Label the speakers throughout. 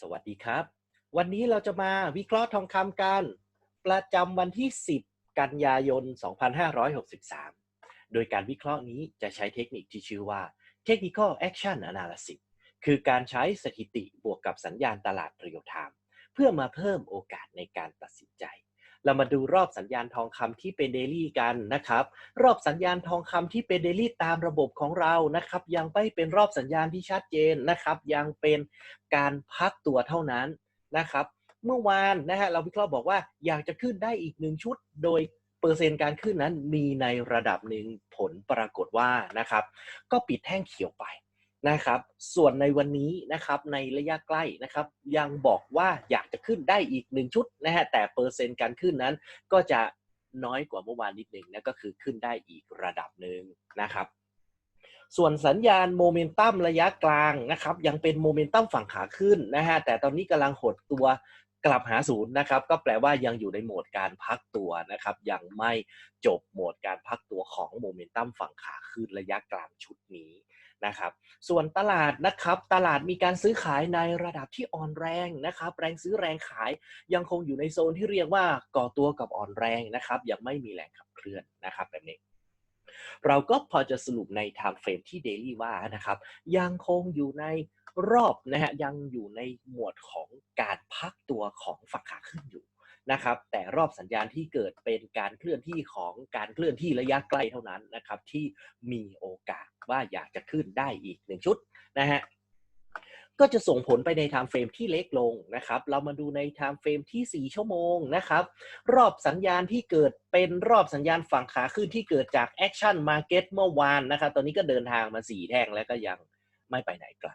Speaker 1: สวัสดีครับ วันนี้เราจะมาวิเคราะห์ทองคำกัน ประจำวันที่ 10 กันยายน 2563 โดยการวิเคราะห์นี้จะใช้เทคนิคที่ชื่อว่า Technical Action Analysis คือการใช้สถิติบวกกับสัญญาณตลาดเรียลไทม์เพื่อมาเพิ่มโอกาสในการตัดสินใจ เรามาดูรอบสัญญาณทองคำที่เป็นเดลี่กันนะครับ รอบสัญญาณทองคำที่เป็นเดลี่ตามระบบของเรานะครับ ยังไม่เป็นรอบสัญญาณที่ชัดเจนนะครับ ยังเป็นการพักตัวเท่านั้นนะครับ เมื่อวานนะฮะเราวิเคราะห์บอกว่าอยากจะขึ้นได้อีกหนึ่งชุด โดยเปอร์เซ็นต์การขึ้นนั้นมีในระดับหนึ่งผลปรากฏว่านะครับ ก็ปิดแท่งเขียวไป นะครับ ส่วนในวันนี้นะครับในระยะใกล้นะครับ ยังบอกว่าอยากจะขึ้นได้อีกหนึ่งชุดนะฮะแต่เปอร์เซ็นต์การขึ้นนั้นก็จะน้อยกว่าเมื่อวานนิดหนึ่งนะก็คือขึ้นได้อีกระดับหนึ่งนะครับ ส่วนสัญญาณโมเมนตัมระยะกลางนะครับ ยังเป็นโมเมนตัมฝั่งขาขึ้นนะฮะแต่ตอนนี้กำลังหดตัวกลับหาศูนย์นะครับ ก็แปลว่ายังอยู่ในโหมดการพักตัวนะครับ ยังไม่จบโหมดการพักตัวของโมเมนตัมฝั่งขาขึ้นระยะกลางชุดนี้ นะครับ ส่วนตลาดนะครับ ตลาดมีการซื้อขายในระดับที่อ่อนแรงนะครับ แรงซื้อแรงขายยังคงอยู่ในโซนที่เรียกว่าก่อตัวกับอ่อนแรงนะครับ ยังไม่มีแรงขับเคลื่อนนะครับแบบนี้เราก็พอจะสรุปใน time frame ที่ daily ว่านะครับ ยังคงอยู่ในรอบนะฮะยังอยู่ในหมวดของการพักตัวของฝั่งขาขึ้นอยู่นะครับ แต่รอบสัญญาณที่เกิดเป็นการเคลื่อนที่ของการเคลื่อนที่ระยะใกล้เท่านั้นนะครับ ที่มีโอกาส ว่าอยากจะขึ้นได้อีกหนึ่งชุดนะฮะก็จะส่งผลไปใน time frame ที่เล็กลงนะครับ เรามาดูใน time frame ที่ 4 ชั่วโมงนะครับ รอบสัญญาณที่เกิดเป็นรอบสัญญาณฝั่งขาขึ้นที่เกิดจาก Action Market เมื่อวานนะครับ ตอนนี้ก็เดินทางมา 4 แท่งแล้วก็ยังไม่ไปไหนไกล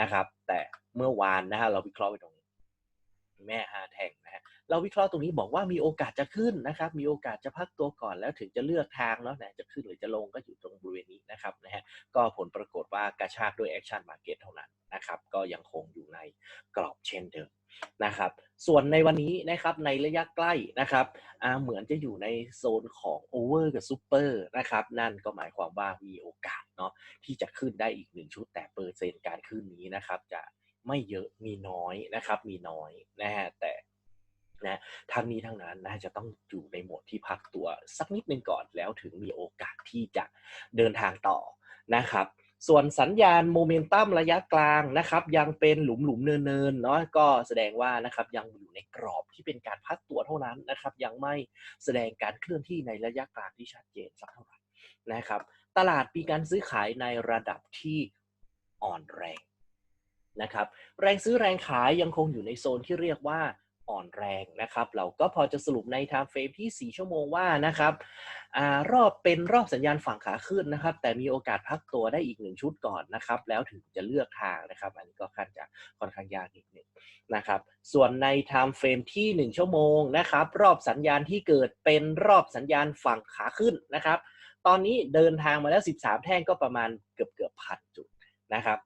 Speaker 1: นะครับ แต่เมื่อวานนะฮะเราวิเคราะห์ไปตรงนี้ แม่ห้าแท่ง เราวิเคราะห์ตรงนี้บอกว่ามีโอกาสจะขึ้นนะครับ มีโอกาสจะพักตัวก่อนแล้วถึงจะเลือกทางเนาะนะจะขึ้นหรือจะลงก็อยู่ตรงบริเวณนี้นะครับนะฮะก็ผลปรากฏว่ากระชากด้วย Action Market เท่านั้นนะครับก็ยังคงอยู่ในกรอบเช่นเดิมนะครับ ส่วนในวันนี้นะครับในระยะใกล้นะครับเหมือนจะอยู่ในโซนของ Over กับ Super นะครับนั่นก็หมายความว่ามีโอกาสเนาะที่จะขึ้นได้อีกหนึ่งชุดแต่เปอร์เซ็นต์การขึ้นนี้นะครับจะไม่เยอะมีน้อยนะครับมีน้อยนะฮะแต่ นะทั้งนี้ทั้งนั้นนะจะต้องอยู่ในโหมดที่พักตัวสักนิดหนึ่งก่อนแล้วถึงมีโอกาสที่จะเดินทางต่อนะครับส่วนสัญญาณโมเมนตัมระยะกลางนะครับยังเป็นหลุมหลุมเนินเนินเนาะก็แสดงว่านะครับยังอยู่ในกรอบที่เป็นการพักตัวเท่านั้นนะครับยังไม่แสดงการเคลื่อนที่ในระยะกลางที่ชัดเจนสักเท่าไหร่นะครับตลาดมีการซื้อขายในระดับที่อ่อนแรงนะครับแรงซื้อแรงขายยังคงอยู่ในโซนที่เรียกว่า อ่อนแรงนะครับ เราก็พอจะสรุปใน time frame ที่ 4 ชั่วโมงว่านะครับอารอบเป็นรอบสัญญาณฝั่งขาขึ้นนะครับ แต่มีโอกาสพักตัวได้อีกหนึ่งชุดก่อนนะครับ แล้วถึงจะเลือกทางนะครับ อันนี้ก็ค่อนจะค่อนข้างยากนิดหนึ่งนะครับ ส่วนใน time frame ที่ 1 ชั่วโมงนะครับ รอบสัญญาณที่เกิดเป็นรอบสัญญาณฝั่งขาขึ้นนะครับ ตอนนี้เดินทางมาแล้ว 13 แท่งก็ประมาณเกือบเกือบพันจุดนะครับ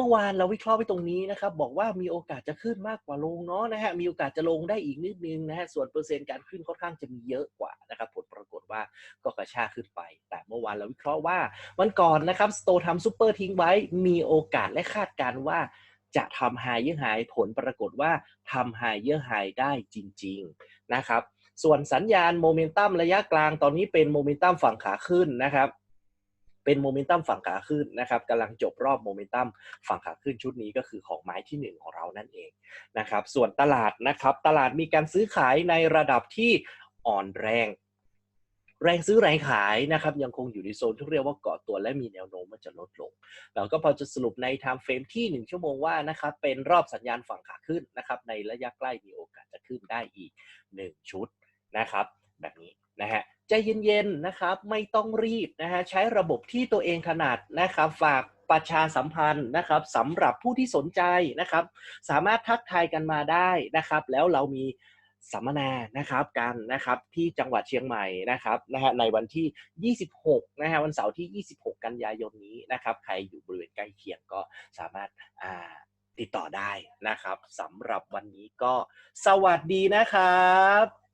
Speaker 1: เมื่อวานเราวิเคราะห์ไปตรงนี้นะครับ บอกว่ามีโอกาสจะขึ้นมากกว่าลงเนาะนะฮะมีโอกาสจะลงได้อีกนิดนึงนะฮะส่วนเปอร์เซ็นต์การขึ้นค่อนข้างจะมีเยอะกว่านะครับผลปรากฏว่าก็กระชากขึ้นไป แต่เมื่อวานเราวิเคราะห์ว่าวันก่อนนะครับสโตทำซูเปอร์ทิ้งไว้ มีโอกาสและคาดการว่าจะทำไฮเยอร์ไฮผลปรากฏว่าทำไฮเยอร์ไฮได้จริง ๆนะครับ ส่วนสัญญาณโมเมนตัมระยะกลางตอนนี้เป็นโมเมนตัมฝั่งขาขึ้นนะครับ เป็นโมเมนตัมฝั่งขาขึ้นนะครับกำลังจบรอบโมเมนตัมฝั่งขาขึ้นชุดนี้ก็คือของไม้ที่ 1 ของเรานั่นเองนะครับ ส่วนตลาดนะครับ ตลาดมีการซื้อขายในระดับที่อ่อนแรง แรงซื้อแรงขายนะครับ ยังคงอยู่ในโซนที่เรียกว่าเกาะตัวและมีแนวโน้มว่าจะลดลง เราก็พอจะสรุปใน time frame ที่ 1 ชั่วโมงว่านะครับ เป็นรอบสัญญาณฝั่งขาขึ้นนะครับ ในระยะใกล้มีโอกาสจะขึ้นได้อีก 1 ชุดนะครับ แบบนี้นะฮะ ใจเย็นๆนะครับ ไม่ต้องรีบนะฮะใช้ระบบที่ตัวเองถนัดนะครับ ฝากประชาสัมพันธ์นะครับสำหรับผู้ที่สนใจนะครับ สามารถทักทายกันมาได้นะครับ แล้วเรามีสัมมนานะครับกันนะครับที่จังหวัดเชียงใหม่นะครับนะฮะในวันที่ 26นะฮะวันเสาร์ที่ 26 กันยายนนี้นะครับ ใครอยู่บริเวณใกล้เคียงก็สามารถอ่าติดต่อได้นะครับสำหรับวันนี้ก็สวัสดีนะครับ